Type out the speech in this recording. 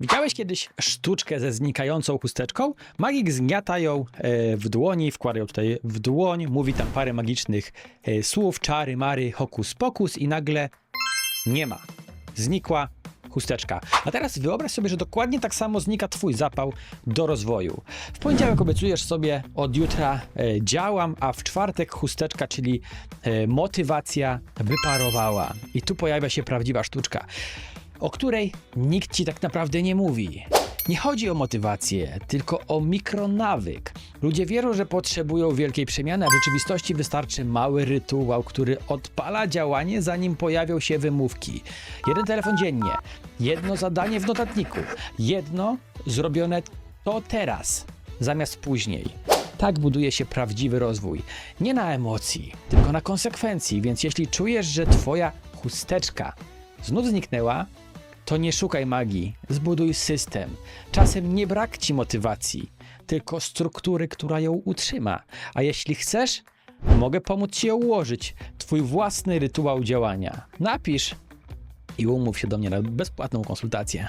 Widziałeś kiedyś sztuczkę ze znikającą chusteczką? Magik zgniata ją e, w dłoni, wkłada ją tutaj w dłoń, mówi tam parę magicznych e, słów, czary, mary, hokus pokus i nagle nie ma. Znikła chusteczka. A teraz wyobraź sobie, że dokładnie tak samo znika twój zapał do rozwoju. W poniedziałek obiecujesz sobie od jutra e, działam, a w czwartek chusteczka, czyli motywacja wyparowała. I tu pojawia się prawdziwa sztuczka o której nikt ci tak naprawdę nie mówi. Nie chodzi o motywację, tylko o mikronawyk. Ludzie wierzą, że potrzebują wielkiej przemiany, a w rzeczywistości wystarczy mały rytuał, który odpala działanie, zanim pojawią się wymówki. Jeden telefon dziennie, jedno zadanie w notatniku, jedno zrobione to teraz, zamiast później. Tak buduje się prawdziwy rozwój. Nie na emocji, tylko na konsekwencji. Więc jeśli czujesz, że twoja chusteczka znów zniknęła, to nie szukaj magii, zbuduj system. Czasem nie brak ci motywacji, tylko struktury, która ją utrzyma. A jeśli chcesz, mogę pomóc ci ułożyć, twój własny rytuał działania. Napisz i umów się do mnie na bezpłatną konsultację.